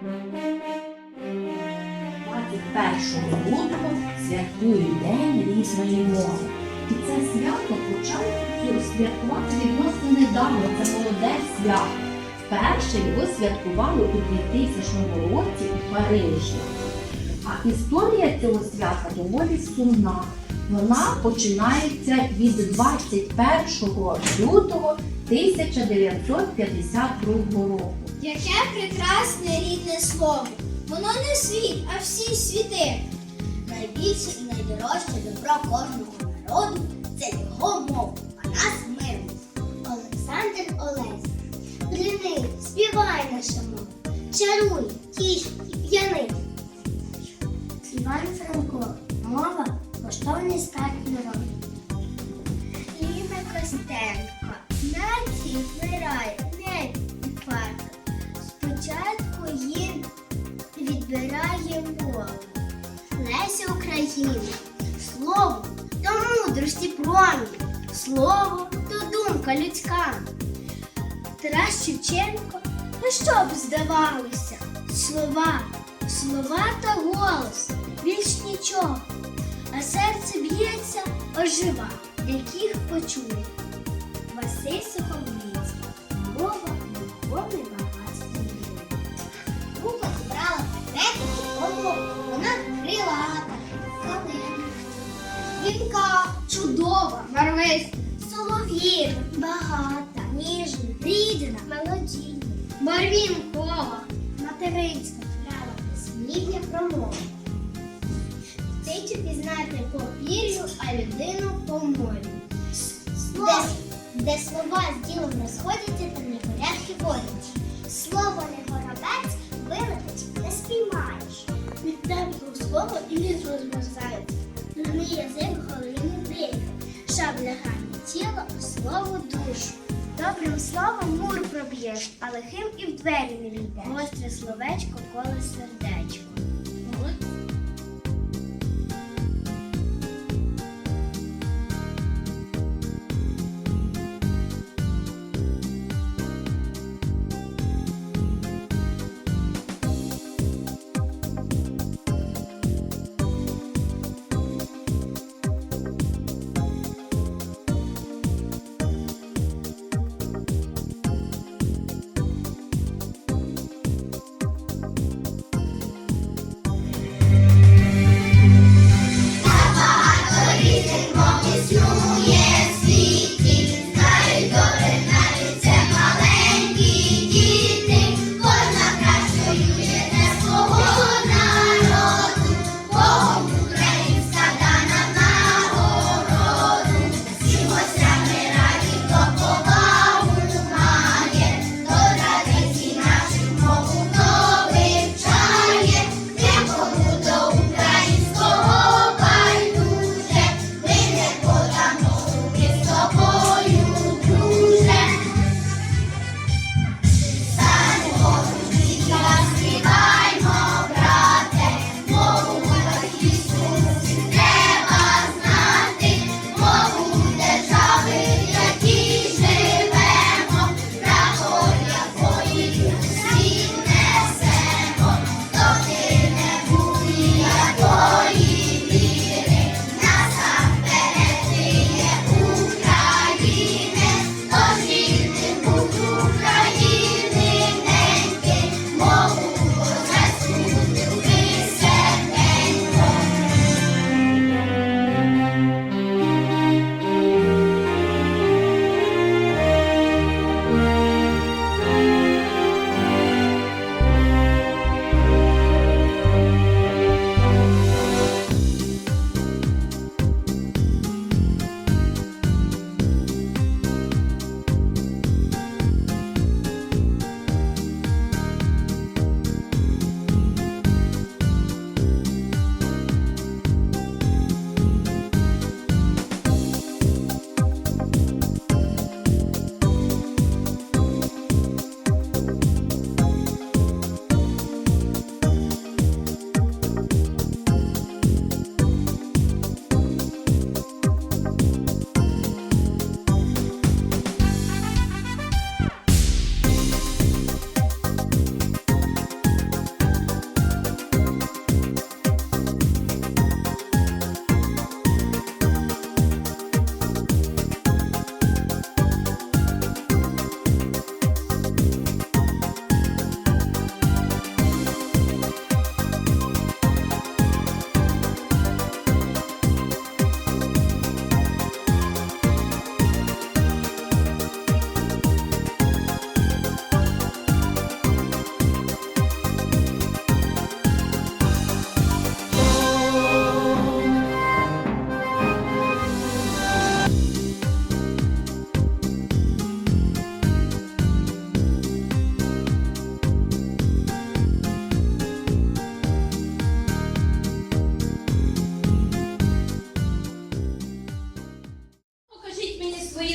21 лютого святкують День різної мови. І це свято почали святкувати відносно недавно. Це молоде свято. Вперше його святкували у 2000 році у Парижі. А історія цього свята доволі сумна. Вона починається від 21 лютого 1952 року. Яке прекрасне рідне слово. Воно не світ, а всі світи. Найбільше і найдорожче добро кожного народу це його мова, а нас мир. Олександр Олесь. Длини, співай наша мова. Чаруй, тіш і п'яни. Іван Франко. Мова коштовний скарб народу. Ліна Костенко. Нації Леся Слово то мудрості промінь. Слово то думка людська. Тарас Шевченко, ну що б здавалося? Слова, слова та голос, більш нічого. А серце б'ється, ожива, яких почує. Василь Сухомлинський. Чудова, барвиста, солов'їна, багата, ніжна, рідна, мелодійна, барвінкова, материнська, права, сміття промова. Птицю пізнати по пір'ю, а людину по морю. Де, де слова з ділом розходяться, та непорядки водяться. Слово не горобець, вилетить, не спіймаєш. Від темного слова і ліс розмерзається. Дурний язик. Шабля гані тіло, а слово душу. Добрим словом мур проб'єш, а лихим і в двері не війдеш. Гостре словечко коле сердечко.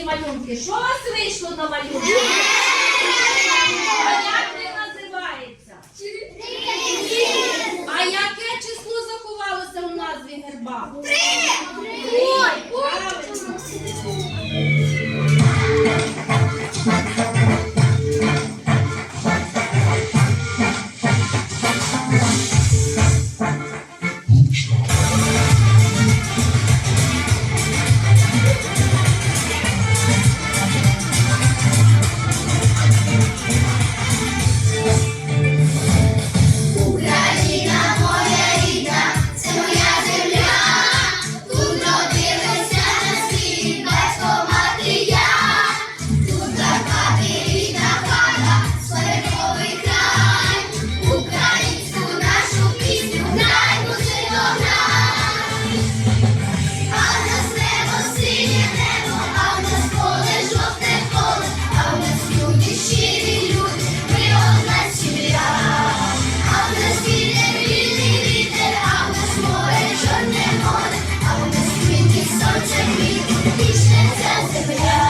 малюнки. Що у вас вийшло на малюнки? А як не називається? А яке число заховалося у назві герба? Три! Вічна ця земля.